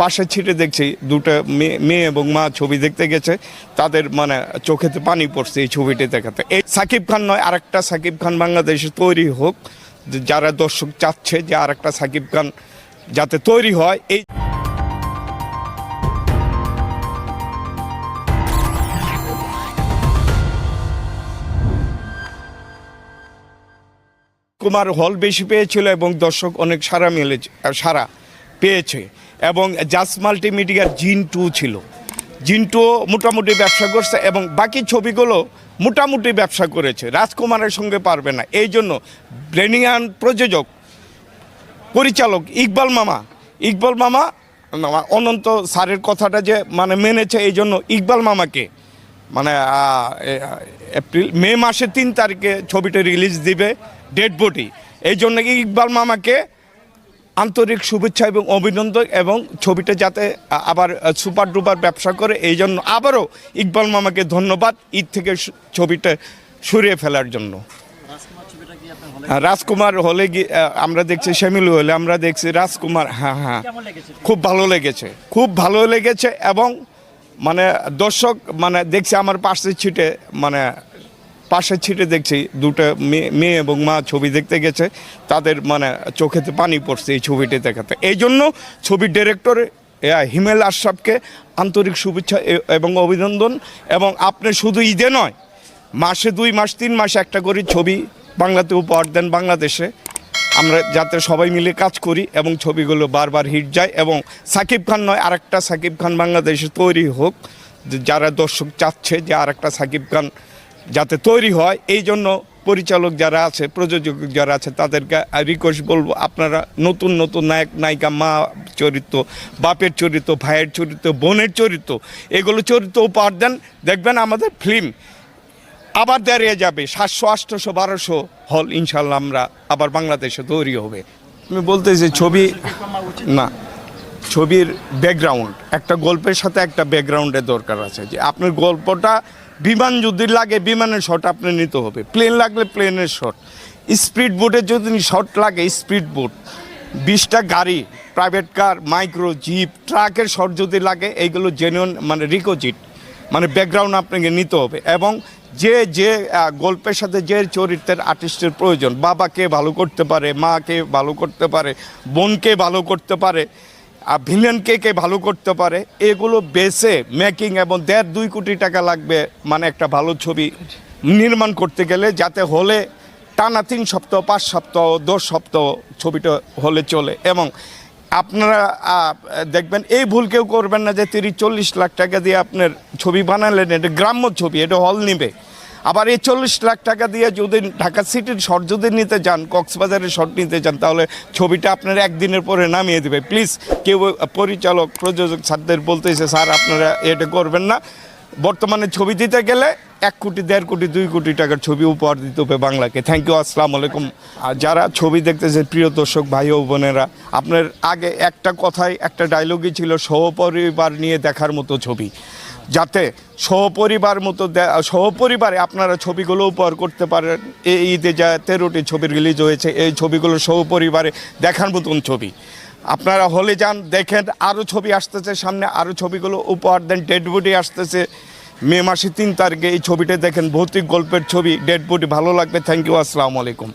পাশের ছিটে দেখছি দুটো মেয়ে মেয়ে এবং মা ছবি দেখতে গেছে। তাদের মানে চোখেতে পানি পড়ছে এই ছবিটি দেখাতে। এই সাকিব খান নয়, আরেকটা সাকিব খান বাংলাদেশে তৈরি হোক যারা দর্শক চাচ্ছে যে আরেকটা সাকিব খান যাতে তৈরি হয়, এই কুমার হল বেশি পেয়েছিল এবং দর্শক অনেক সারা মিলেছে সারা পেয়েছে। এবং জাস মাল্টিমিডিয়ার জিন টু ছিল। জিন টু মোটামুটি ব্যবসা করছে এবং বাকি ছবিগুলো মোটামুটি ব্যবসা করেছে। রাজকুমারের সঙ্গে পারবে না। এই জন্য ব্রেনিয়ান প্রযোজক, পরিচালক ইকবাল মামা ইকবাল মামা মামা অনন্ত স্যারের কথাটা যে মানে মেনেছে, এই জন্য ইকবাল মামাকে মানে এপ্রিল, মে মাসের তিন তারিখে ছবিটা রিলিজ দিবে ডেড বডি। এই জন্য ইকবাল মামাকে আন্তরিক শুভেচ্ছা এবং অভিনন্দন এবং ছবিটা যাতে আবার সুপার ডুপার ব্যবসা করে এই জন্য আবারও ইকবাল মামাকে ধন্যবাদ ঈদ থেকে ছবিটা সরিয়ে ফেলার জন্য। হ্যাঁ, রাজকুমার হলে গিয়ে আমরা দেখছি শ্যামিল হলে আমরা দেখছি রাজকুমার হ্যাঁ হ্যাঁ। খুব ভালো লেগেছে খুব ভালো লেগেছে এবং মানে দর্শক মানে দেখছি আমার পাশের ছিটে মানে পাশের ছিটে দেখছি দুটো মেয়ে মেয়ে এবং মা ছবি দেখতে গেছে। তাদের মানে চোখেতে পানি পড়ছে এই ছবিটি দেখাতে। এই জন্য ছবির ডিরেক্টর হিমেল আশরাফকে আন্তরিক শুভেচ্ছা এবং অভিনন্দন। এবং আপনি শুধু ঈদে নয়, মাসে দুই মাস, তিন মাস একটা করে ছবি বাংলাতে উপহার দেন বাংলাদেশে। আমরা যাতে সবাই মিলে কাজ করি এবং ছবিগুলো বারবার হিট যায় এবং সাকিব খান নয়, আরেকটা সাকিব খান বাংলাদেশে তৈরি হোক। যারা দর্শক চাচ্ছে যে আরেকটা সাকিব খান যাতে তৈরি হয়, এই জন্য পরিচালক যারা আছে, প্রযোজক যারা আছে, তাদেরকে রিকোয়েস্ট বলব, আপনারা নতুন নতুন নায়ক, নায়িকা, মা চরিত্র, বাপের চরিত্র, ভাইয়ের চরিত্র, বোনের চরিত্র, এগুলো চরিত্র উপহার দেন। দেখবেন আমাদের ফিল্ম আবার দাঁড়িয়ে যাবে, সাতশো আটশোশো বারোশো হল ইনশাল্লাহ আমরা আবার বাংলাদেশে তৈরি হবে। আমি যে ছবি না, ছবির ব্যাকগ্রাউন্ড একটা গল্পের সাথে একটা ব্যাকগ্রাউন্ডের দরকার আছে। যে আপনার গল্পটা বিমান যদি লাগে, বিমানের শট আপনি নিতে হবে। প্লেন লাগলে প্লেনের শট স্পিড বোটের যদি শট লাগে স্পিড বোট বিশটা গাড়ি প্রাইভেট কার মাইক্রো জিপ ট্রাকের শট যদি লাগে, এইগুলো জেনুইন মানে রিকোজিট মানে ব্যাকগ্রাউন্ড আপনাকে নিতে হবে। এবং যে যে গল্পের সাথে যে চরিত্রের আর্টিস্টের প্রয়োজন, বাবাকে ভালো করতে পারে, মাকে ভালো করতে পারে, বোনকে ভালো করতে পারে ভিলেনকে কে ভালো করতে পারে, এগুলো বেসে মেকিং এবং দেড় দুই কোটি টাকা লাগবে মানে একটা ভালো ছবি নির্মাণ করতে গেলে, যাতে হলে টানা তিন সপ্তাহ, পাঁচ সপ্তাহ, দশ সপ্তাহ ছবিটা হলে চলে। এবং আপনারা দেখবেন, এই ভুল কেউ করবেন না যে তিরিশ, চল্লিশ লাখ টাকা দিয়ে আপনার ছবি বানালেন, এটা গ্রাম্য ছবি, এটা হল নিবে। আবার এই চল্লিশ লাখ টাকা দিয়ে যদি ঢাকা সিটির শট যদি নিতে চান কক্সবাজারের শট নিতে চান তাহলে ছবিটা আপনার একদিনের পরে নামিয়ে দেবে। প্লিজ, কেউ পরিচালক, প্রযোজক স্যারদের বলতেছে, স্যার, আপনারা এটা করবেন না। বর্তমানে ছবি দিতে গেলে এক কোটি, দেড় কোটি, দুই কোটি টাকার ছবি উপহার দিতে হবে বাংলাকে। থ্যাংক ইউ আসসালাম আলাইকুম। আর যারা ছবি দেখতেছে, প্রিয় দর্শক, ভাই ও বোনেরা, আপনার আগে একটা কথাই, একটা ডায়লগই ছিল, সহপরিবার নিয়ে দেখার মতো ছবি। যাতে সহপরিবার মতো সহপরিবারে আপনারা ছবিগুলো উপহার করতে পারেন। এই ঈদে যা তেরোটি ছবি রিলিজ হয়েছে, এই ছবিগুলো সহপরিবারে দেখার মতন ছবি। আপনারা হলে যান, দেখেন আরও ছবি আসতেছে সামনে আরও ছবিগুলো উপহার দেন ডেড বডি আসতেছে। মে মাসে তিন তারিখে এই ছবিটা দেখেন, ভৌতিক গল্পের ছবি ডেড বডি ভালো লাগবে। থ্যাংক ইউ আসসালামু আলাইকুম।